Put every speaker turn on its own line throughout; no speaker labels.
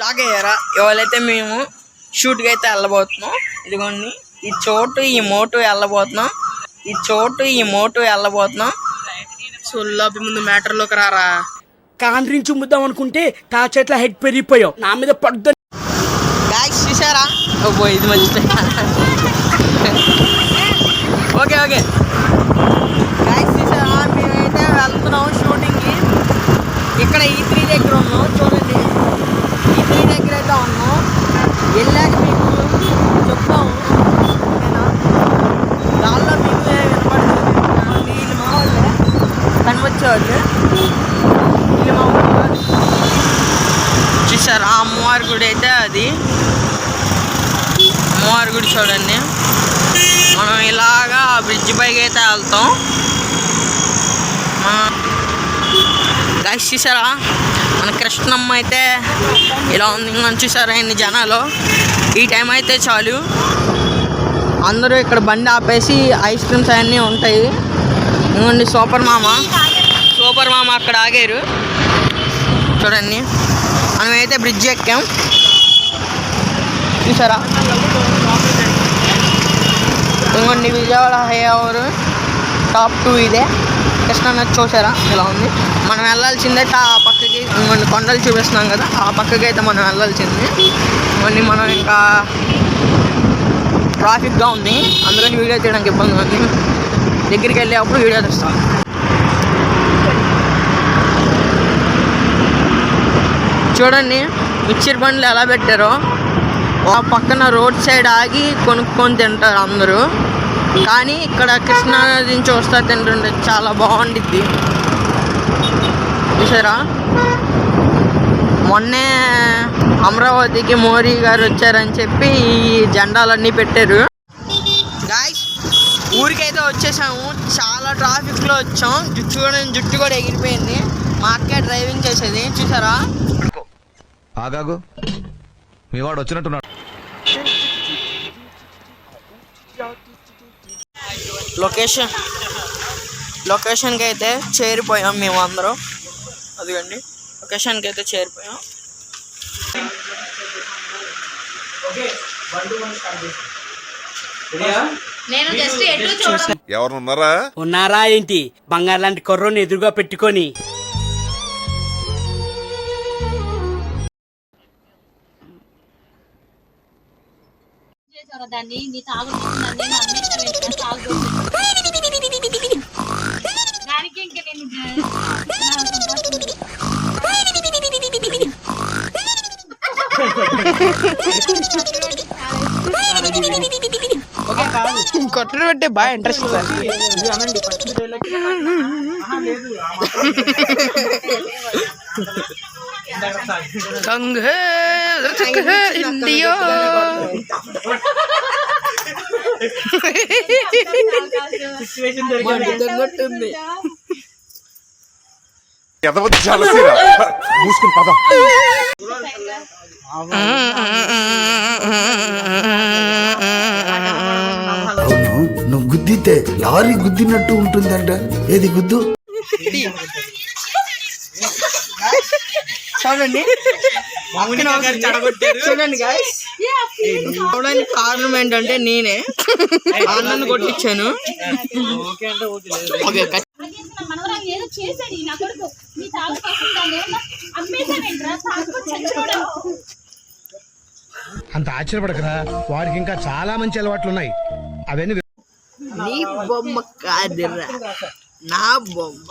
Shock అయ్యారా? ఇవాళైతే మేము షూట్కి అయితే వెళ్ళబోతున్నాం ఇదిగోండి ఈ చోటు ఈ మోటు వెళ్ళబోతున్నాం ఈ చోటు ఈ మోటు వెళ్ళబోతున్నాం.
సొల్లాపి ముందు మ్యాటర్లోకి రారా?
కాండ్రించి చుమ్ముదాం అనుకుంటే తా చెట్ల హెడ్ పెరిగిపోయావు నా మీద పడుతుంది
గాయస్ చూసారా ఓ ఇది మంచి ఓకే ఓకే. గాయస్ చూసారా మేమైతే వెళ్తున్నాం షూటింగ్కి ఇక్కడ ఈ త్రీ దగ్గర ఉన్నాం. చూడండి ఈ త్రీ దగ్గర అయితే ఉన్నాం వెళ్ళాక మీకు చెప్తాము ఓకేనా దానిలో మీకు వినపడుతుంది వీళ్ళు మా వాళ్ళే కనిపించేవాళ్ళు వీళ్ళు మా చూసారు? ఆ అమ్మవారి గుడి అయితే అది. అమ్మవారి గుడి చూడండి. మనం ఇలాగా బ్రిడ్జ్ పైకి అయితే వెళ్తాం. గైస్ చూసారా? మన కృష్ణమ్మ అయితే ఇలా ఉంది. చూసారా ఇన్ని జనాలు? ఈ టైం అయితే చాలు. అందరూ ఇక్కడ బండి ఆపేసి ఐస్ క్రీమ్స్ అవన్నీ ఉంటాయి. ఇంకోండి సూపర్ మామ. సూపర్ మామ అక్కడ ఆగారు. చూడండి. మనమైతే బ్రిడ్జ్ ఎక్కాం. చూసారా? ఇంకోండి విజయవాడ హైవర్. టాప్ టూ ఇదే. కృష్ణా నది చూసారా? ఇలా ఉంది. మనం వెళ్ళాల్సిందే ఆ పక్కకి ఇంకొన్ని కొండలు చూపిస్తున్నాం కదా ఆ పక్కకి అయితే మనం వెళ్ళాల్సింది. మళ్ళీ మనం ఇంకా ట్రాఫిక్గా ఉంది. అందుకని వీడియో తీయడానికి ఇబ్బంది ఉంది. దగ్గరికి వెళ్ళేటప్పుడు వీడియో తీస్తాం. చూడండి మిక్చర్ బండ్లు ఎలా పెట్టారో. ఆ పక్కన రోడ్ సైడ్ ఆగి కొనుక్కొని తింటారు అందరూ. కానీ ఇక్కడ కృష్ణానది నుంచి వస్తా తింటుండే చాలా బాగుండిద్ది. చూసారా? మొన్నే అమరావతికి మోరీ గారు వచ్చారని చెప్పి ఈ జెండాలన్నీ పెట్టారు. గాయస్ ఊరికైతే వచ్చేసాము. చాలా ట్రాఫిక్లో వచ్చాం. జుట్టు కూడా జుట్టు కూడా ఎగిరిపోయింది. మా అక్కే డ్రైవింగ్ చేసేది. చూసారా?
ఆగాగు. మీ వాడు వచ్చినట్టున్నాడు.
లొకేషన్ లొకేషన్కి అయితే చేరిపోయాం మేము అందరం. అదిగండి. లొకేషన్కి అయితే చేరిపోయాం.
నేను జస్ట్ ఎటు చూడ
ఎవరున్నారా?
ఉన్నారా ఏంటి? బంగారు లాంటి కుర్రోని ఎదురుగా పెట్టుకొని.
దాన్ని? నీ తాగు నన్ను అమ్మేసాను తాగు దానికి ఇంక నేను
కొట్టడం అంటే బాగా ఇంట్రెస్ట్ ఇండియా కొట్టుంది
ఎంతమంది చాలా సీరా మూసుకుని పదం.
అవును నువ్వు గుద్దితే లారీ గుద్దినట్టు ఉంటుందంట ఏది గుద్దు
చూడండి చూడండి guys. చూడడానికి కారణం ఏంటంటే నేనే అన్నను కొట్టించాను ఓకే
మనవరాలు ఏదో చేశాడు ఈ నా కొడుకు నీ తాగు పక్కన దాన్ని ఏమన్నా అమ్మేసావేంట్రా తాగుకొని చచ్చిపోయావు
అంత ఆశ్చర్యపడకరా. వాడికి ఇంకా చాలా మంచి అలవాట్లు ఉన్నాయి అవన్నీ
నీ బొమ్మ కాదురా. నా బొమ్మ.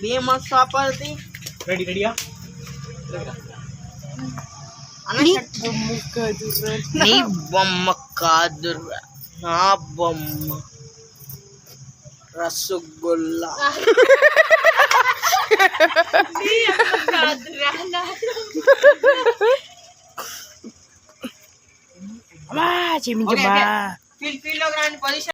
భీమ సాపర్ది
రెడీ రెడీయా
నీ బొమ్మ కాదురా. నా బొమ్మ. Rasugula. Ah. Hindi yan magkadra. Ama, Jimmy Jumba. Okay, okay. Feel, feel, ano po siya.